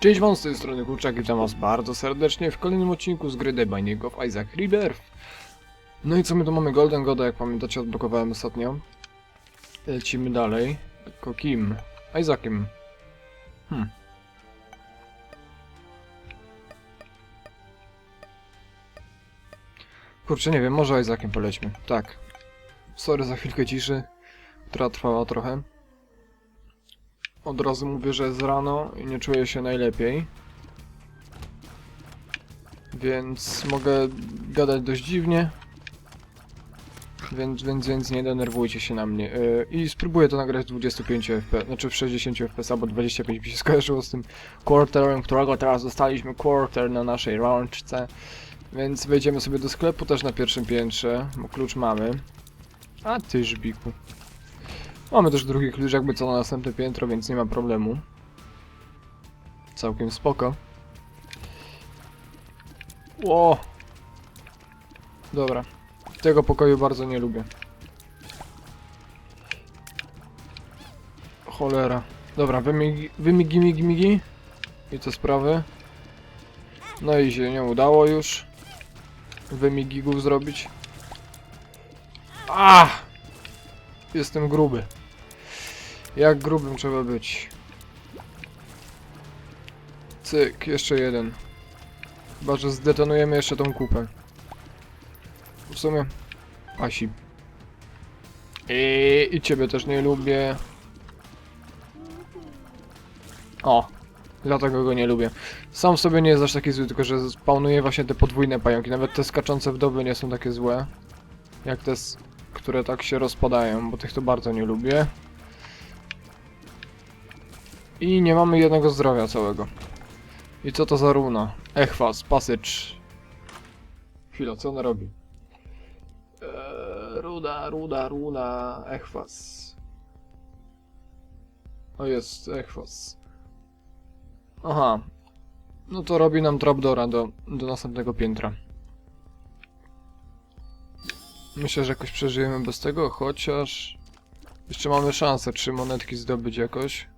Cześć wam z tej strony Kurczak witam was bardzo serdecznie w kolejnym odcinku z gry The Binding of Isaac Rebirth. No i co my tu mamy? Golden Goda, jak pamiętacie odblokowałem ostatnio. Lecimy dalej. Tylko kim? Isaaciem. Hmm. Kurczę, nie wiem, może Isaaciem polećmy. Tak. Sorry za chwilkę ciszy, która trwała trochę. Od razu mówię, że jest rano i nie czuję się najlepiej. Więc mogę gadać dość dziwnie. Więc, więc, więc nie denerwujcie się na mnie. Yy, I spróbuję to nagrać w 25 fps, znaczy w 60 fps, bo 25 mi się skojarzyło z tym quarterem, którego teraz dostaliśmy quarter na naszej rączce. Więc wejdziemy sobie do sklepu też na pierwszym piętrze, bo klucz mamy. A ty żbiku. Mamy też drugi klucz jakby co na następne piętro, więc nie ma problemu. Całkiem spoko. Ło! Dobra. Tego pokoju bardzo nie lubię. Cholera. Dobra, wymigi, wymigi, migi, migi. I te sprawy. No i się nie udało już. Wymigigów zrobić. Ah! Jestem gruby. Jak grubym trzeba być. Cyk, jeszcze jeden. Chyba, że zdetonujemy jeszcze tą kupę. W sumie... Asi. I, I ciebie też nie lubię. O! Dlatego go nie lubię. Sam sobie nie jest aż taki zły, tylko że spawnuje właśnie te podwójne pająki. Nawet te skaczące w doby nie są takie złe. Jak te, które tak się rozpadają, bo tych to bardzo nie lubię. I nie mamy jednego zdrowia całego. I co to za runa? Echwas, passage. Chwila, co ona robi? Eee, ruda, ruda, ruda, echwas. O jest, echwas. Aha. No to robi nam trapdora do, do następnego piętra. Myślę, że jakoś przeżyjemy bez tego, chociaż... Jeszcze mamy szansę trzy monetki zdobyć jakoś.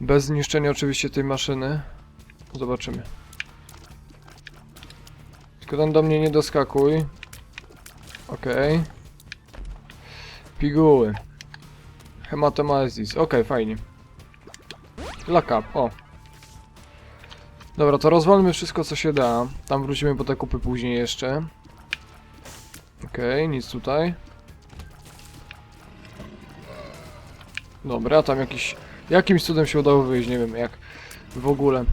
Bez zniszczenia oczywiście tej maszyny. Zobaczymy. Tylko tam do mnie nie doskakuj. Okej. Piguły. Hematomazis. Okej, fajnie. Lock up, o. Dobra, to rozwalmy wszystko co się da. Tam wrócimy po te kupy później jeszcze. Okej, nic tutaj. Dobra, tam jakiś... Jakimś cudem się udało wyjść, nie wiem jak w ogóle.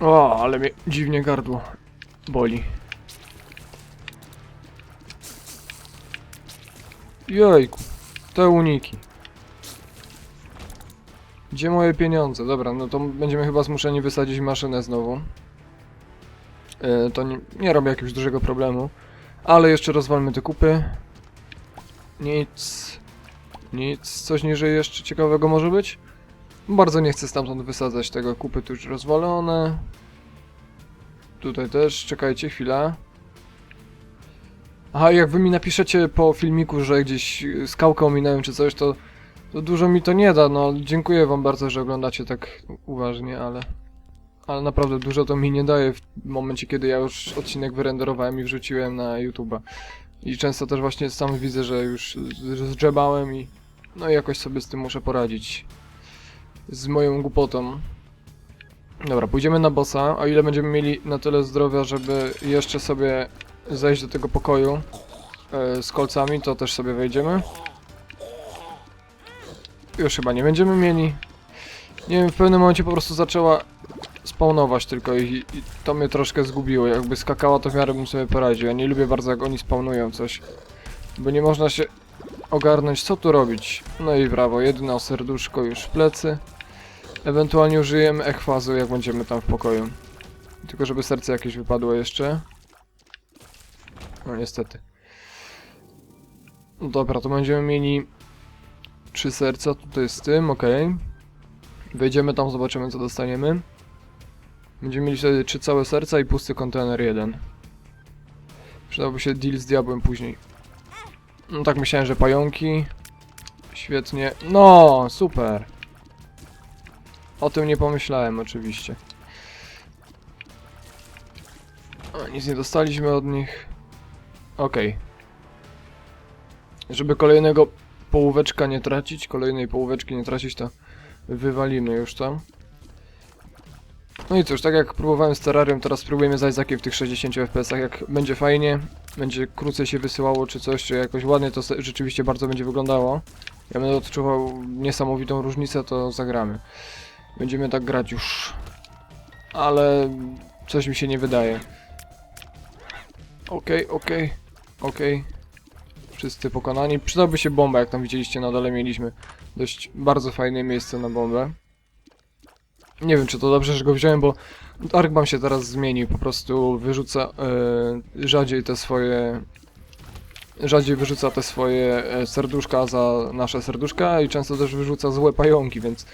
O, ale mnie dziwnie gardło boli. Jejku, te uniki. Gdzie moje pieniądze? Dobra, no to będziemy chyba zmuszeni wysadzić maszynę znowu. E, to nie, nie robi jakiegoś dużego problemu. Ale jeszcze rozwalmy te kupy. Nic. Nic. Coś niżej jeszcze ciekawego może być? Bardzo nie chcę stamtąd wysadzać tego. Kupy tu już rozwalone. Tutaj też. Czekajcie chwilę. Aha, jak wy mi napiszecie po filmiku, że gdzieś skałkę ominąłem czy coś, to, to dużo mi to nie da. No, dziękuję wam bardzo, że oglądacie tak uważnie, ale... Ale naprawdę dużo to mi nie daje w momencie, kiedy ja już odcinek wyrenderowałem i wrzuciłem na YouTube'a. I często też właśnie sam widzę, że już zdrzebałem i no i jakoś sobie z tym muszę poradzić. Z moją głupotą. Dobra, pójdziemy na bossa, o ile będziemy mieli na tyle zdrowia, żeby jeszcze sobie zejść do tego pokoju e, z kolcami, to też sobie wejdziemy. Już chyba nie będziemy mieli. Nie wiem, w pewnym momencie po prostu zaczęła spawnować tylko i, i to mnie troszkę zgubiło. Jakby skakała, to w miarę bym sobie poradził. Ja nie lubię bardzo, jak oni spawnują coś. Bo nie można się ogarnąć, co tu robić. No i brawo, jedno serduszko już w plecy. Ewentualnie użyjemy ekwazu, jak będziemy tam w pokoju. Tylko żeby serce jakieś wypadło jeszcze. No niestety. No Dobra, to będziemy mieli trzy serca tutaj z tym, okej. Wejdziemy tam, zobaczymy co dostaniemy. Będziemy mieli wtedy trzy całe serca i pusty kontener jeden. Przydałby się deal z diabłem później. No tak myślałem, że pająki. Świetnie. No, super. O tym nie pomyślałem oczywiście. O, nic nie dostaliśmy od nich. Okej. Żeby kolejnego połóweczka nie tracić, kolejnej połóweczki nie tracić, to wywalimy już to. No i cóż, tak jak próbowałem z Terrarium, teraz spróbujemy z Isaakiem w tych 60 fps. Jak będzie fajnie, będzie krócej się wysyłało czy coś, czy jakoś ładnie, to rzeczywiście bardzo będzie wyglądało. Ja będę odczuwał niesamowitą różnicę, to zagramy. Będziemy tak grać już. Ale coś mi się nie wydaje. Okej, okej, okej. Wszyscy pokonani. Przydałby się bomba, jak tam widzieliście na dole mieliśmy dość bardzo fajne miejsce na bombę. Nie wiem, czy to dobrze, że go wziąłem, bo Arkbam się teraz zmienił, po prostu wyrzuca e, rzadziej te swoje... Rzadziej wyrzuca te swoje e, serduszka za nasze serduszka i często też wyrzuca złe pająki, więc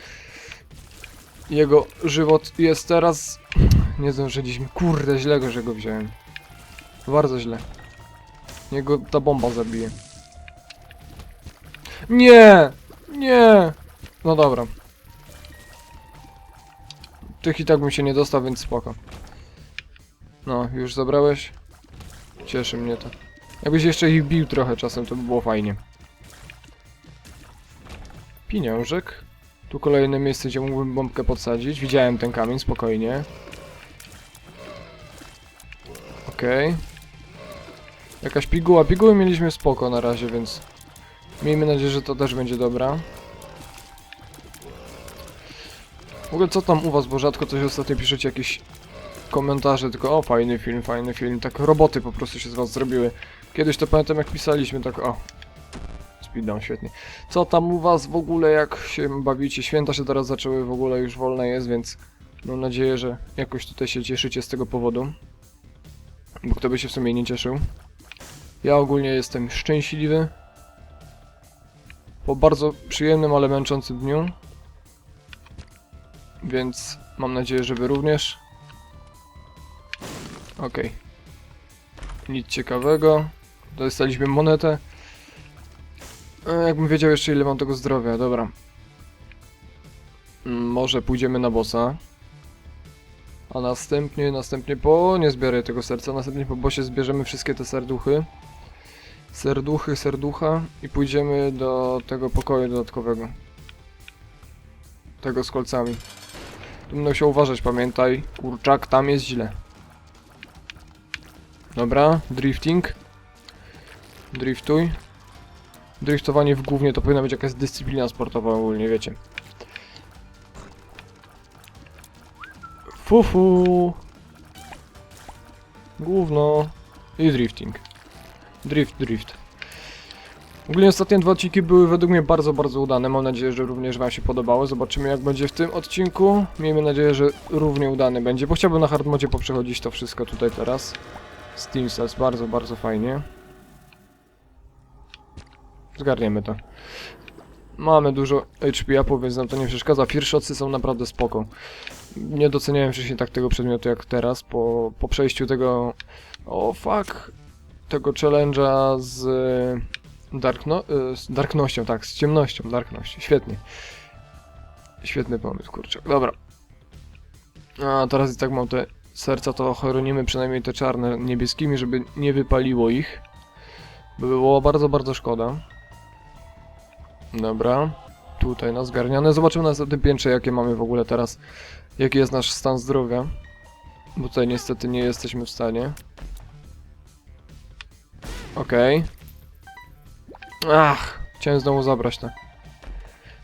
jego żywot jest teraz... Nie zdążyliśmy. Kurde, źle go, że go wziąłem. Bardzo źle. Niego ta bomba zabije. Nie! Nie! No dobra. Tych i tak bym się nie dostał, więc spoko. No, już zabrałeś? Cieszy mnie to. Jakbyś jeszcze ich bił trochę czasem, to by było fajnie. Pieniążek. Tu kolejne miejsce, gdzie mógłbym bombkę podsadzić. Widziałem ten kamień, spokojnie. Okej. Jakaś piguła. Piguły mieliśmy spoko na razie, więc... Miejmy nadzieję, że to też będzie dobra. W ogóle co tam u was, bo rzadko coś ostatnio piszecie jakieś komentarze, tylko o fajny film, fajny film, tak roboty po prostu się z was zrobiły. Kiedyś to pamiętam jak pisaliśmy, tak o. Speeddown, świetnie. Co tam u was w ogóle, jak się bawicie? Święta się teraz zaczęły, w ogóle już wolne jest, więc mam nadzieję, że jakoś tutaj się cieszycie z tego powodu. Bo kto by się w sumie nie cieszył. Ja ogólnie jestem szczęśliwy. Po bardzo przyjemnym, ale męczącym dniu. Więc mam nadzieję, że wy również. Okej. Nic ciekawego. Dostaliśmy monetę. E, jakbym wiedział jeszcze ile mam tego zdrowia, dobra. Mm, Może pójdziemy na bossa. A następnie, następnie po... nie zbiorę tego serca, następnie po bossie zbierzemy wszystkie te serduchy. Serduchy, serducha i pójdziemy do tego pokoju dodatkowego. Tego z kolcami. Tu będą się uważać, pamiętaj. Kurczak, tam jest źle. Dobra, drifting. Driftuj. Driftowanie w głównie to powinna być jakaś dyscyplina sportowa ogólnie, wiecie. Fufu. Główno. I drifting. Drift, drift. Ogólnie ostatnie dwa odcinki były według mnie bardzo, bardzo udane. Mam nadzieję, że również Wam się podobały. Zobaczymy jak będzie w tym odcinku. Miejmy nadzieję, że równie udany będzie, bo chciałbym na hardmodzie poprzechodzić to wszystko tutaj teraz. Steam Cells, bardzo, bardzo fajnie. Zgarniemy to. Mamy dużo HP upów, więc nam to nie przeszkadza. Fearshotsy są naprawdę spoko. Nie doceniałem wcześniej tak tego przedmiotu jak teraz, po, po przejściu tego... O fuck! Tego challenge'a z... Darkno... y, z darknością, tak, z ciemnością, darknością. Świetnie. Świetny pomysł, kurczę. Dobra. A teraz i tak mam te serca, to chronimy przynajmniej te czarne niebieskimi, żeby nie wypaliło ich. By było bardzo, bardzo szkoda. Dobra. Tutaj na zgarniane. Zobaczymy na następnym piętrze, jakie mamy w ogóle teraz. Jaki jest nasz stan zdrowia. Bo tutaj niestety nie jesteśmy w stanie. Okej. Ach, chciałem znowu zabrać to.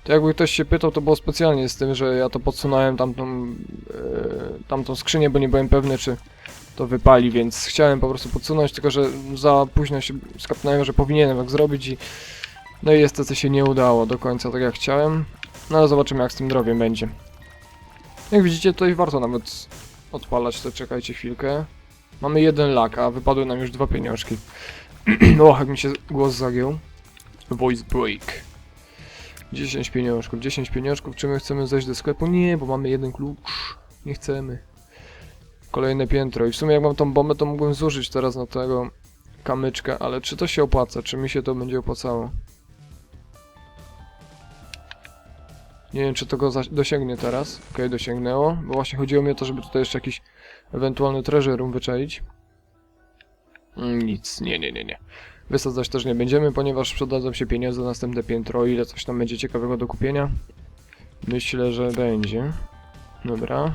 To jakby ktoś się pytał, to było specjalnie z tym, że ja to podsunąłem tamtą, e, tamtą skrzynię, bo nie byłem pewny, czy to wypali, więc chciałem po prostu podsunąć, tylko że za późno się skapnąłem, że powinienem tak zrobić i no i niestety się nie udało do końca tak jak chciałem. No ale zobaczymy jak z tym drogiem będzie. Jak widzicie tutaj warto nawet odpalać to, czekajcie chwilkę. Mamy jeden lak, a wypadły nam już dwa pieniążki. o, jak mi się głos zagiął. Voice break. 10 pieniążków, 10 pieniążków, czy my chcemy zejść do sklepu? Nie, bo mamy jeden klucz. Nie chcemy. Kolejne piętro i w sumie jak mam tą bombę, to mógłbym zużyć teraz na tego kamyczka, ale czy to się opłaca? Czy mi się to będzie opłacało? Nie wiem, czy to go dosięgnie teraz. Okej, dosięgnęło. Bo właśnie chodziło mi o to, żeby tutaj jeszcze jakiś ewentualny treasure room wyczaić. Mm, Nic, nie, nie, nie, nie. Wysadzać też nie będziemy, ponieważ przydadzą się pieniądze na następne piętro, ile coś tam będzie ciekawego do kupienia. Myślę, że będzie. Dobra.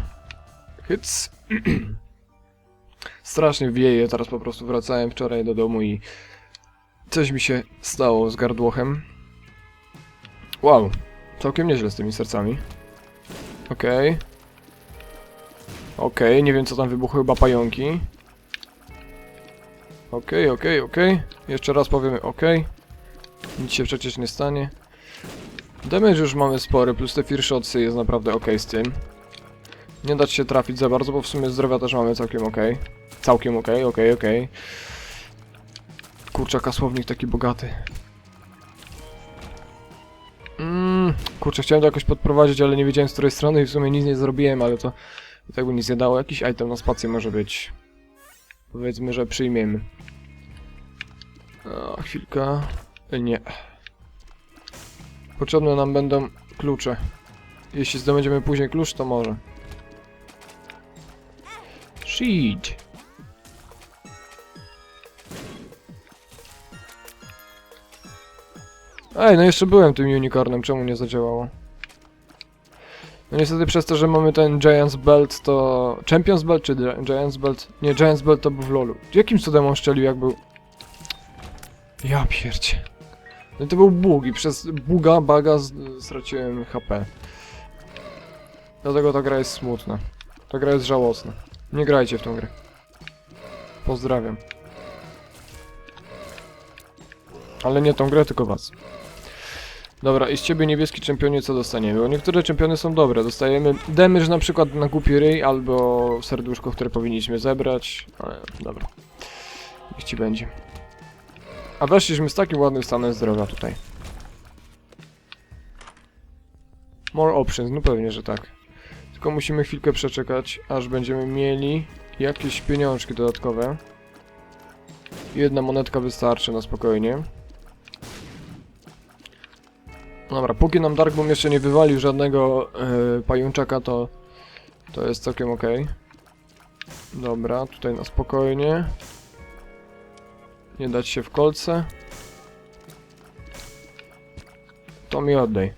Hyc. Strasznie wieje, teraz po prostu wracałem wczoraj do domu i coś mi się stało z gardłochem. Wow, całkiem nieźle z tymi sercami. Okej. Okej, nie wiem co tam wybuchły, chyba pająki. Okej, okej, okej. Jeszcze raz powiemy okej. Nic się przecież nie stanie. Damage już mamy spory, plus te fearshotsy jest naprawdę okej z tym. Nie dać się trafić za bardzo, bo w sumie zdrowia też mamy całkiem okej. Całkiem okej, okej, okej. Kurczaka słownik taki bogaty. Mmm, kurczę, chciałem to jakoś podprowadzić, ale nie wiedziałem z której strony i w sumie nic nie zrobiłem, ale to i tak by nic nie dało. Jakiś item na spację może być. Powiedzmy, że przyjmiemy. A, chwilka. Nie. Potrzebne nam będą klucze. Jeśli zdobędziemy później klucz, to może. Sheet. Ej, no jeszcze byłem tym unicornem, czemu nie zadziałało? No niestety przez to, że mamy ten Giants Belt, to... Champions Belt czy Gi- Giants Belt? Nie, Giants Belt to był w lolu. Jakim cudem on szczelił, jak był... Ja pierdzie. No to był bug i przez buga, baga straciłem HP. Dlatego ta gra jest smutna. Ta gra jest żałosna. Nie grajcie w tą grę. Pozdrawiam. Ale nie tą grę, tylko was. Dobra, i z ciebie niebieski czempionie co dostaniemy? Bo niektóre czempiony są dobre. Dostajemy damage na przykład na głupi ryj, albo serduszko, które powinniśmy zebrać. Ale dobra. Niech ci będzie. A weszliśmy z takim ładnym stanem zdrowia tutaj. More options, no pewnie, że tak. Tylko musimy chwilkę przeczekać, aż będziemy mieli jakieś pieniążki dodatkowe. Jedna monetka wystarczy na spokojnie. Dobra, póki nam Darkboom jeszcze nie wywalił żadnego yy, pajączaka, to to jest całkiem ok. Dobra, tutaj na spokojnie. Nie dać się w kolce. To mi oddaj.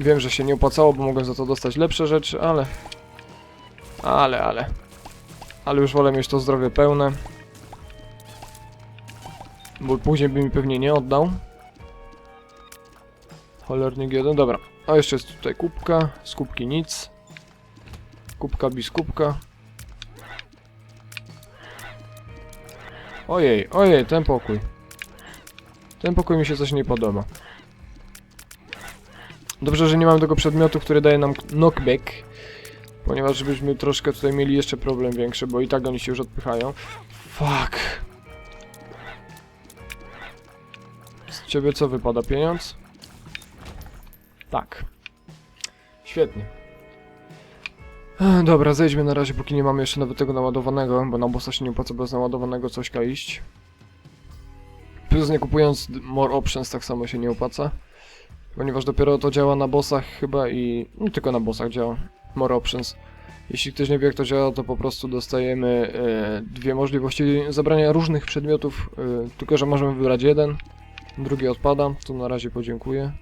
Wiem, że się nie opłacało, bo mogłem za to dostać lepsze rzeczy, ale... Ale, ale... Ale już wolę mieć to zdrowie pełne. Bo później by mi pewnie nie oddał. Cholernik jeden, dobra. A jeszcze jest tutaj kubka, z kubki nic. Kubka biskupka. Ojej, ojej, ten pokój. Ten pokój mi się coś nie podoba. Dobrze, że nie mam tego przedmiotu, który daje nam knockback. Ponieważ byśmy troszkę tutaj mieli jeszcze problem większy, bo i tak oni się już odpychają. Fuck. Z ciebie co wypada? Pieniądz? Tak. Świetnie. Dobra, zejdźmy na razie, póki nie mamy jeszcze nawet tego naładowanego, bo na bossa się nie opłaca bez naładowanego cośka iść. Plus nie kupując more options tak samo się nie opłaca. Ponieważ dopiero to działa na bossach chyba i... No tylko na bossach działa. More options. Jeśli ktoś nie wie jak to działa, to po prostu dostajemy e, dwie możliwości zabrania różnych przedmiotów, e, tylko że możemy wybrać jeden. Drugi odpada, to na razie podziękuję.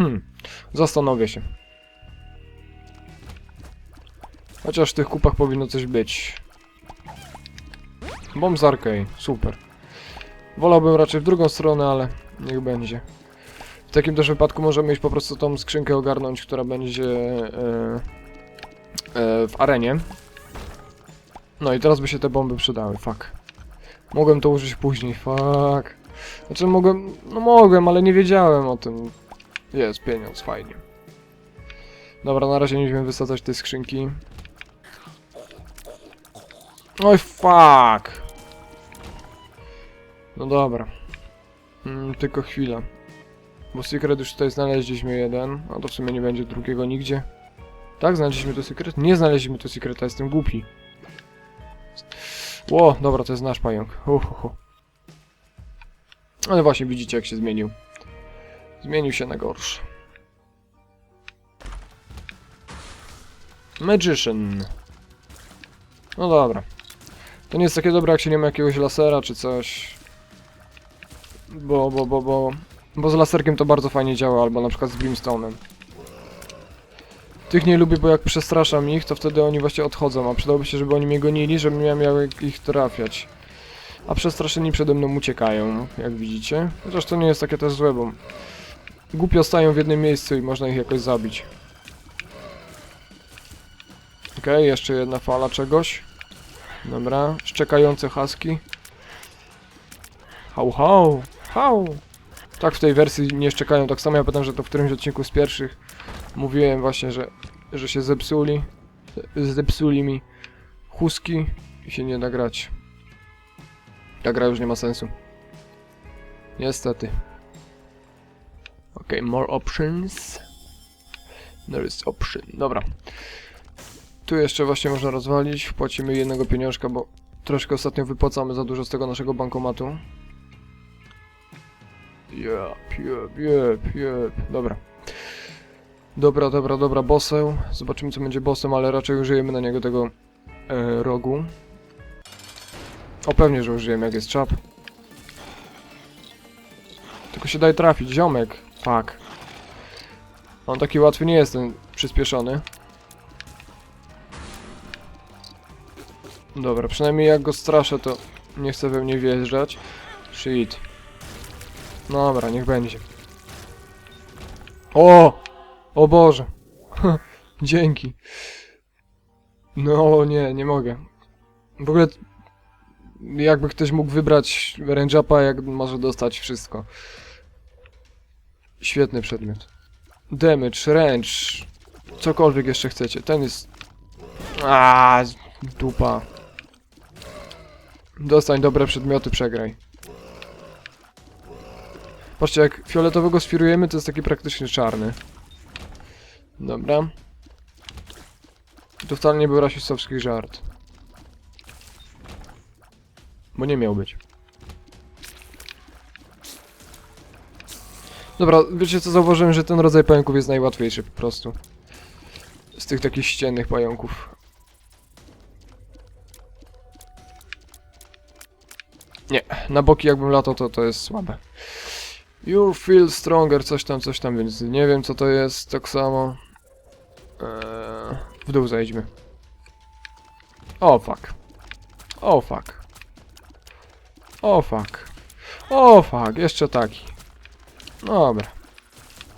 Hmm, zastanowię się. Chociaż w tych kupach powinno coś być. Bomb z Arkay, super. Wolałbym raczej w drugą stronę, ale niech będzie. W takim też wypadku możemy iść po prostu tą skrzynkę ogarnąć, która będzie e, e, w arenie. No i teraz by się te bomby przydały, fuck. Mogłem to użyć później, fuck. Znaczy mogłem, no mogłem, ale nie wiedziałem o tym. Jest pieniądz, fajnie. Dobra, na razie nie będziemy wysadzać tej skrzynki. Oj, fuck! No dobra. Mm, tylko chwila. Bo secret już tutaj znaleźliśmy jeden, a to w sumie nie będzie drugiego nigdzie. Tak, znaleźliśmy to secret? Nie znaleźliśmy to secreta, jestem głupi. Ło, dobra, to jest nasz pająk. Uhuhu. Ale właśnie widzicie jak się zmienił. Zmienił się na gorszy. Magician. No dobra. To nie jest takie dobre, jak się nie ma jakiegoś lasera czy coś. Bo, bo, bo, bo... Bo z laserkiem to bardzo fajnie działa, albo na przykład z Brimstone'em. Tych nie lubię, bo jak przestraszam ich, to wtedy oni właśnie odchodzą, a przydałoby się, żeby oni mnie gonili, żebym ja miał ich trafiać. A przestraszeni przede mną uciekają, jak widzicie. Chociaż to nie jest takie też złe, bo głupio stają w jednym miejscu i można ich jakoś zabić. Okej, jeszcze jedna fala czegoś. Dobra, szczekające haski. Hał, hał, hał. Tak w tej wersji nie szczekają, tak samo ja pamiętam, że to w którymś odcinku z pierwszych mówiłem właśnie, że, że się zepsuli. Zepsuli mi huski i się nie da grać. Ta gra już nie ma sensu. Niestety. Ok, more options. There is option. Dobra. Tu jeszcze właśnie można rozwalić. Wpłacimy jednego pieniążka, bo troszkę ostatnio wypłacamy za dużo z tego naszego bankomatu. Jep, jep, jep. Dobra. Dobra, dobra, dobra, boseł. Zobaczymy co będzie bossem, ale raczej użyjemy na niego tego e, rogu. O pewnie, że użyjemy jak jest czap. Tylko się daj trafić, ziomek. Fuck. On taki łatwy nie jest ten przyspieszony. Dobra, przynajmniej jak go straszę, to nie chcę we mnie wjeżdżać. Shit. Dobra, niech będzie. O! O Boże. Dzięki. No nie, nie mogę. W ogóle jakby ktoś mógł wybrać range jak może dostać wszystko. Świetny przedmiot. Damage, range, cokolwiek jeszcze chcecie. Ten jest... A, dupa. Dostań dobre przedmioty, przegraj. Patrzcie, jak fioletowego sfirujemy, to jest taki praktycznie czarny. Dobra. To wcale nie był rasistowski żart. Bo nie miał być. Dobra, wiecie co, zauważyłem, że ten rodzaj pająków jest najłatwiejszy po prostu. Z tych takich ściennych pająków. Nie, na boki jakbym latał, to to jest słabe. You feel stronger, coś tam, coś tam, więc nie wiem co to jest, tak samo. Eee, w dół zejdźmy. O fuck. O fuck. O fuck. O fuck, jeszcze taki. Dobra.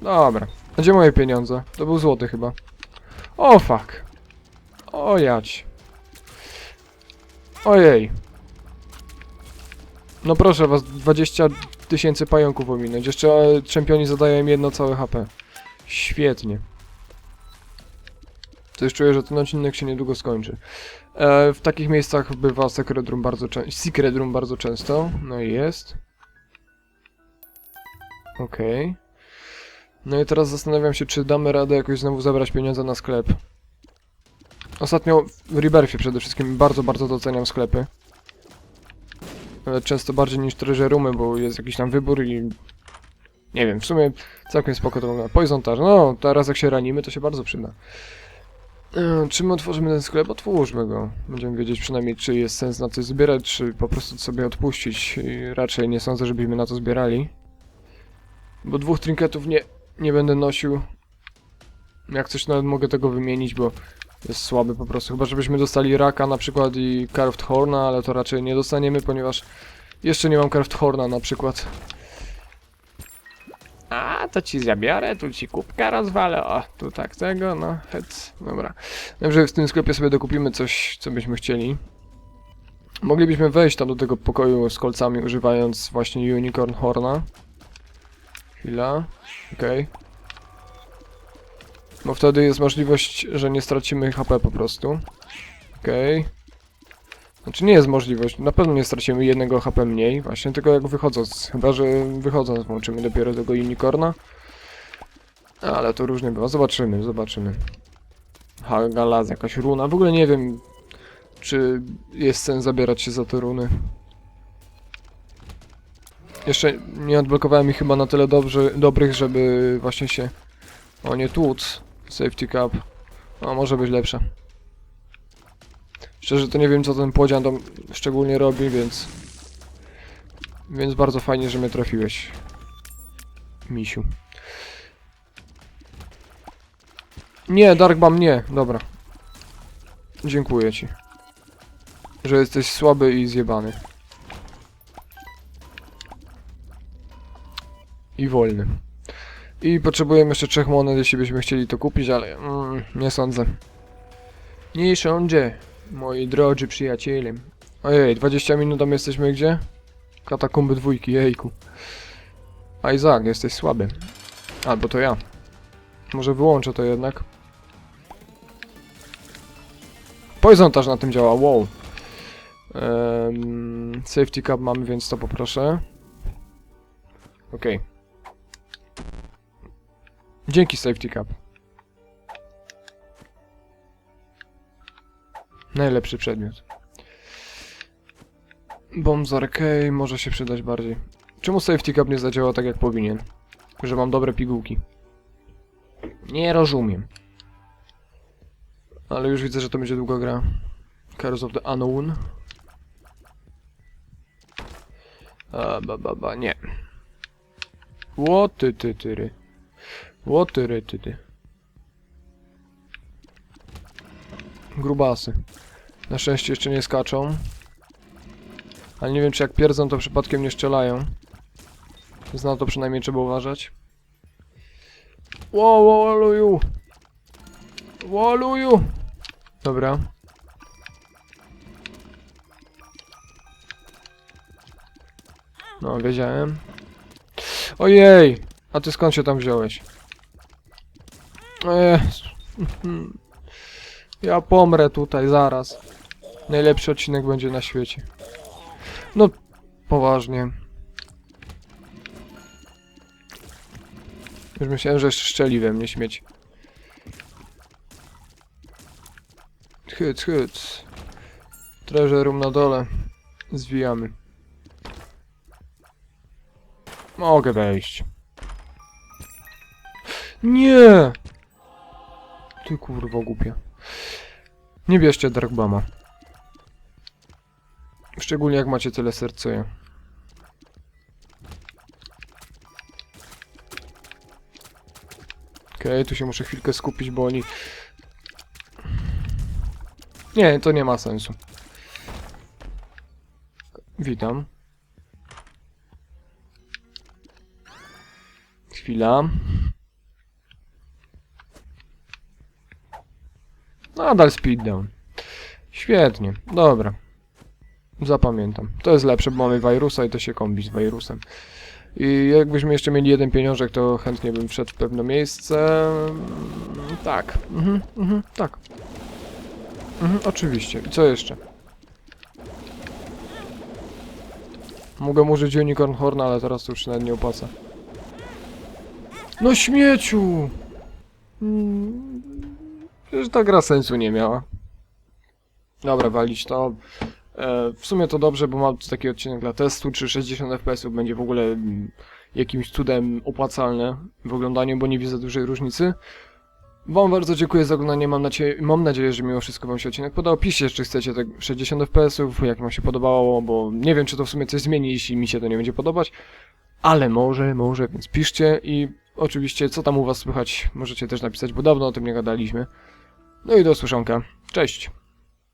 Dobra. Gdzie moje pieniądze? To był złoty chyba. O fuck. O jać. Ojej. No proszę was, 20 tysięcy pająków ominąć. Jeszcze e, czempioni zadają im jedno całe HP. Świetnie. Coś czuję, że ten odcinek się niedługo skończy. E, w takich miejscach bywa Secret Room bardzo. Secret Room bardzo często. No i jest. Okej. No i teraz zastanawiam się, czy damy radę jakoś znowu zabrać pieniądze na sklep. Ostatnio w Rebirthie przede wszystkim bardzo, bardzo doceniam sklepy. E, Często bardziej niż treasure roomy, bo jest jakiś tam wybór i... Nie wiem, w sumie całkiem spoko to wygląda. Poison Tar, no teraz jak się ranimy, to się bardzo przyda. E, Czy my otworzymy ten sklep? Otwórzmy go. Będziemy wiedzieć przynajmniej, czy jest sens na coś zbierać, czy po prostu sobie odpuścić. I raczej nie sądzę, żebyśmy na to zbierali. Bo dwóch trinketów nie, nie będę nosił. Jak coś nawet mogę tego wymienić, bo jest słaby po prostu. Chyba żebyśmy dostali raka na przykład i carved horna, ale to raczej nie dostaniemy, ponieważ jeszcze nie mam carved horna na przykład. A, to ci zabiorę, tu ci kubka rozwalę, o, tu tak tego, no, hec, dobra. Dobrze, w tym sklepie sobie dokupimy coś, co byśmy chcieli. Moglibyśmy wejść tam do tego pokoju z kolcami, używając właśnie Unicorn Horna. Chwila, okej. Bo wtedy jest możliwość, że nie stracimy HP po prostu. Okej. Znaczy nie jest możliwość, na pewno nie stracimy jednego HP mniej, właśnie tylko jak wychodząc, chyba że wychodząc włączymy dopiero tego unicorna. Ale to różnie bywa, zobaczymy, zobaczymy. Ha, galaz, jakaś runa, w ogóle nie wiem, czy jest sens zabierać się za te runy. Jeszcze nie odblokowałem ich chyba na tyle dobrze, dobrych, żeby właśnie się... O, nie tłuc. Safety cup. A może być lepsza. Szczerze to nie wiem co ten podzian tam szczególnie robi, więc... Więc bardzo fajnie, że mnie trafiłeś. Misiu. Nie, Darkbam nie. Dobra. Dziękuję ci. Że jesteś słaby i zjebany. I wolny. I potrzebujemy jeszcze trzech monet, jeśli byśmy chcieli to kupić, ale mm, nie sądzę. Nie sądzę, moi drodzy przyjaciele. Ojej, 20 minut tam jesteśmy gdzie? Katakumby dwójki, jejku. Isaac, jesteś słaby. Albo to ja. Może wyłączę to jednak. Poison też na tym działa, wow. Ehm, safety cup mamy, więc to poproszę. Okej. Dzięki safety cup. Najlepszy przedmiot. Bomb z może się przydać bardziej. Czemu safety cup nie zadziała tak jak powinien? Że mam dobre pigułki. Nie rozumiem. Ale już widzę, że to będzie długa gra. Cars of the Unknown. A, ba, ba, ba, nie. Łoty, ty, tyry. Łoty, ry, ty, ty. Grubasy. Na szczęście jeszcze nie skaczą. Ale nie wiem, czy jak pierdzą, to przypadkiem nie strzelają. Więc na to przynajmniej trzeba uważać. Ło, łaluju! Łaluju! Dobra. No, wiedziałem. Ojej! A ty skąd się tam wziąłeś? Ja pomrę tutaj zaraz. Najlepszy odcinek będzie na świecie. No, poważnie. Już myślałem, że szczeli we mnie śmieć. Hyc, hyc. Treasure room na dole. Zwijamy. Mogę wejść. Nie! Ty kurwo głupia. Nie bierzcie Darkbama. Szczególnie jak macie tyle serc co ja. Okej, tu się muszę chwilkę skupić, bo oni... Nie, to nie ma sensu. Witam. Chwila. Nadal speed down. Świetnie, dobra. Zapamiętam. To jest lepsze, bo mamy wirusa i to się kombi z wirusem. I jakbyśmy jeszcze mieli jeden pieniążek, to chętnie bym wszedł w pewne miejsce. Mm, Tak, mhm, mhm, tak. Mhm, oczywiście. I co jeszcze? Mogę użyć Unicorn Horna, ale teraz to już nawet nie opłaca. No śmieciu! Przecież ta gra sensu nie miała. Dobra, walić to. E, w sumie to dobrze, bo mam taki odcinek dla testu, czy 60 fps będzie w ogóle mm, jakimś cudem opłacalne w oglądaniu, bo nie widzę dużej różnicy. Wam bardzo dziękuję za oglądanie, mam, nacie- mam nadzieję, że mimo wszystko wam się odcinek podobał. Piszcie, czy chcecie tak 60 fps, jak wam się podobało, bo nie wiem, czy to w sumie coś zmieni, jeśli mi się to nie będzie podobać. Ale może, może, więc piszcie i oczywiście, co tam u was słychać, możecie też napisać, bo dawno o tym nie gadaliśmy. No i do usłyszonka. Cześć!